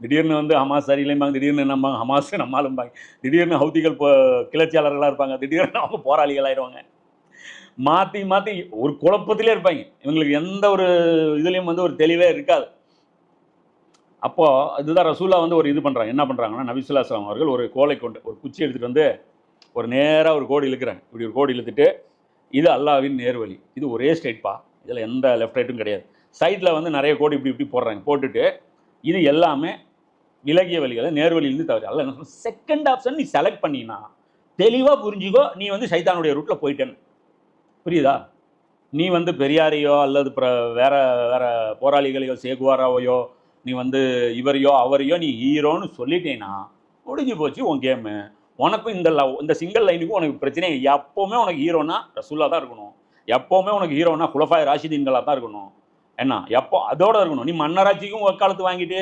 திடீர்னு வந்து ஹமாஸ் சரியில்லைம்பாங்க திடீர்னு என்னம்பாங்க ஹமாஸ் நம்மாலும்பாங்க திடீர்னு ஹவுதிகள் இப்போ கிளர்ச்சியாளர்களாக இருப்பாங்க திடீர்னு அவங்க போராளிகள் ஆயிடுவாங்க. மாற்றி மாற்றி ஒரு குழப்பத்திலே இருப்பாங்க. இவங்களுக்கு எந்த ஒரு இதுலேயும் வந்து ஒரு தெளிவே இருக்காது. அப்போது இதுதான் ரசூல்லா வந்து ஒரு இது பண்ணுறாங்க என்ன பண்ணுறாங்கன்னா நபிசுல்லாஸ்லாம் அவர்கள் ஒரு கோலை கொண்டு ஒரு குச்சி எடுத்துகிட்டு வந்து ஒரு நேராக ஒரு கோடி இழுக்கிறாங்க. இப்படி ஒரு கோடி இழுத்துட்டு இது அல்லாவின் நேர்வழி. இது ஒரே ஸ்ட்ரைட்பா இதில் எந்த லெஃப்ட் ரைட்டும் கிடையாது. சைடில் வந்து நிறைய கோடி இப்படி இப்படி போடுறாங்க. போட்டுட்டு இது எல்லாமே விலகிய வழிகளை நேர்வழியிலிருந்து தவிர அல்ல என்ன செகண்ட் ஆப்ஷன் நீ செலக்ட் பண்ணினா தெளிவாக புரிஞ்சுக்கோ நீ வந்து சைத்தானுடைய ரூட்டில் போயிட்டேன்னு. புரியுதா? நீ வந்து பெரியாரையோ அல்லது பிற வேற வேற போராளிகளையோ சேகுவாராவையோ நீ வந்து இவரையோ அவரையோ நீ ஹீரோன்னு சொல்லிட்டேன்னா முடிஞ்சு போச்சு உன் கேமு உனக்கும் இந்த லவ் இந்த சிங்கிள் லைனுக்கும் உனக்கு பிரச்சனை எப்போவுமே உனக்கு ஹீரோனா ரசூல்லா தான் இருக்கணும். எப்போவுமே உனக்கு ஹீரோனா குலஃபாய் ராஷிதீன்களாக தான் இருக்கணும். என்ன? எப்போ? அதோட இருக்கணும். நீ மன்னராட்சிக்கும் வக்காலத்து வாங்கிட்டு